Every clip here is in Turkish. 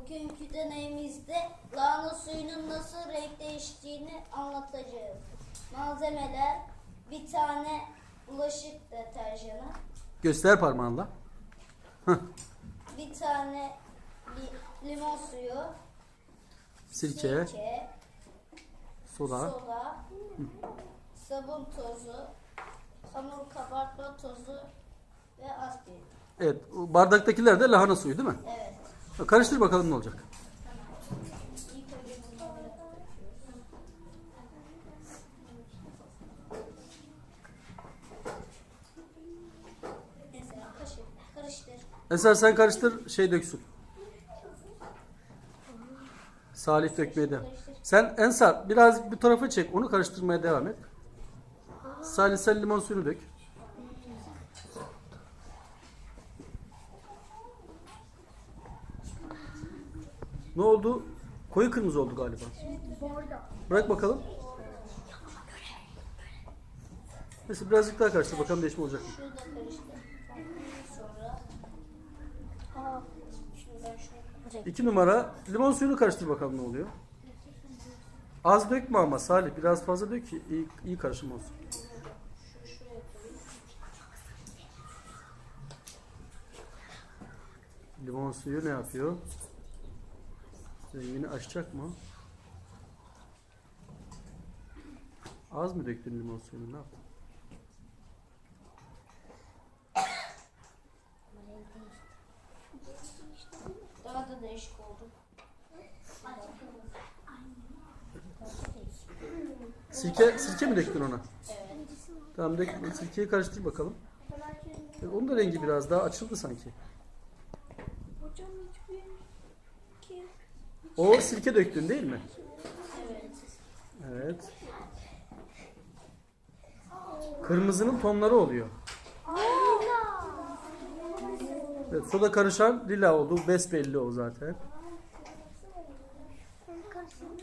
Bugünkü deneyimizde lahana suyunun nasıl renk değiştiğini anlatacağız. Malzemeler bir tane bulaşık deterjanı, Göster parmağınla. bir tane li- limon suyu, Sirke, sirke, soda. soda, sabun tozu, hamur kabartma tozu ve aspirin. Evet, o bardaktakiler de lahana suyu değil mi? Evet. Karıştır bakalım ne olacak. Eser sen karıştır, şey döksün. Salih dökmeye devam. Sen Ensar biraz bir tarafa çek, onu karıştırmaya devam et. Salih sen limon suyunu dök. Ne oldu? Koyu kırmızı oldu galiba. Bırak bakalım. Neyse birazcık daha karıştır bakalım değişme olacak mı? İki numara limon suyunu karıştır bakalım ne oluyor. Az dökme ama Salih biraz fazla dök ki iyi, iyi karışım olsun. Limon suyu ne yapıyor? Rengini açacak mı? Az mı döktün limon suyunu ne yaptın? Daha da değişik oldu. Sirke, sirke mi döktün ona? Evet. Tamam dök, sirkeyi karıştır bakalım. E, Onun da rengi biraz daha açıldı sanki. Hocam hiçbir ki. O sirke döktün değil mi? Evet. Evet. Kırmızının tonları oluyor. Evet, soda karışan lila oldu. Besbelli o zaten.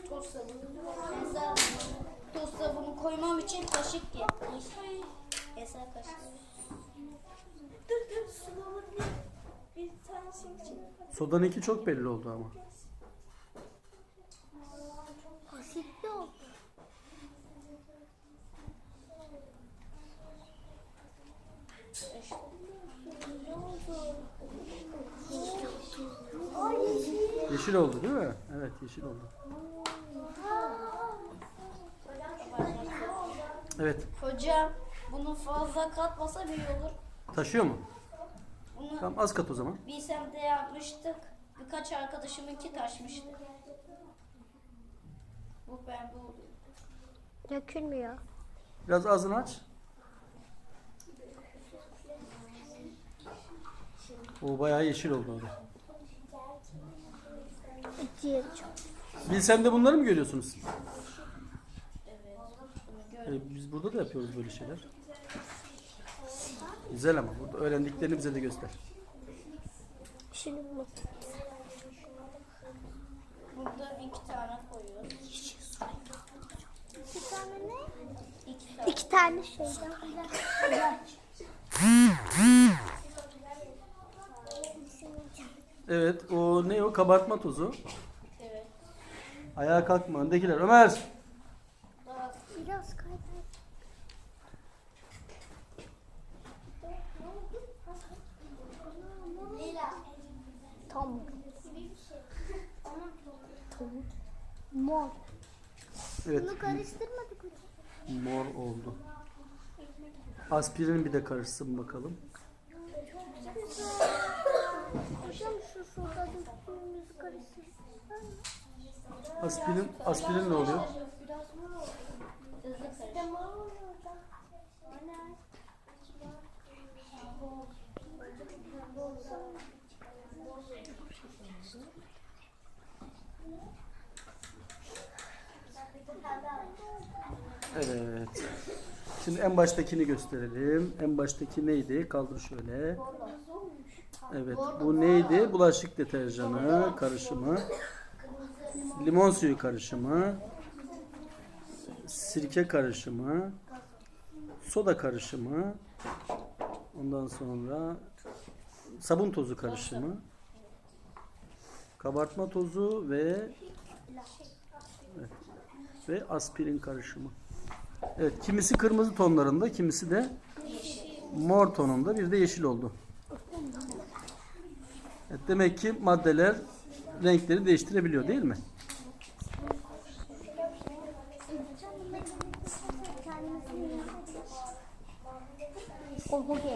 Toz sabunu. Mesela toz sabunu koymam için kaşık getir. Mesela kaşık. Dur dur Sodanınki çok belli oldu ama. Asitli oldu. Ne oldu? Ay yeşil. Oldu değil mi? Evet yeşil oldu. Evet. Hocam bunu fazla katmasa iyi olur. Taşıyor mu? Bunu Tamam az kat o zaman. bilsem de yapmıştık. Birkaç arkadaşımınki taşmıştı. Bu pembe oluyor. Dökülmüyor. Biraz ağzını aç. O bayağı yeşil oldu orada. Diğeri çok. Bilsem de bunları mı görüyorsunuz? Evet. Bunu gör. E, biz burada da yapıyoruz böyle şeyler. Güzel ama burada öğrendiklerini bize de göster. Şimdi bu. Burada iki tane koyuyoruz. Bir tane ne? İki tane. İki tane şey daha. Evet o ne o kabartma tozu. Evet. Ayağa kalkma öndekiler. Ömer. Biraz kaydı. Tam. Tam. Mor. Evet Bunu karıştırmadık hocam. mor oldu. Aspirin bir de karışsın bakalım. Aspirin aspirin ne oluyor? Evet. Şimdi en baştakini gösterelim. En baştaki neydi? Kaldır şöyle. Evet. Bu neydi? Bulaşık deterjanı karışımı. Limon suyu karışımı. Sirke karışımı. Soda karışımı. Ondan sonra sabun tozu karışımı. kabartma tozu ve evet, ve aspirin karışımı. Evet, kimisi kırmızı tonlarında, kimisi de mor tonunda, bir de yeşil oldu. Evet, demek ki maddeler renkleri değiştirebiliyor değil mi? Koku geçti.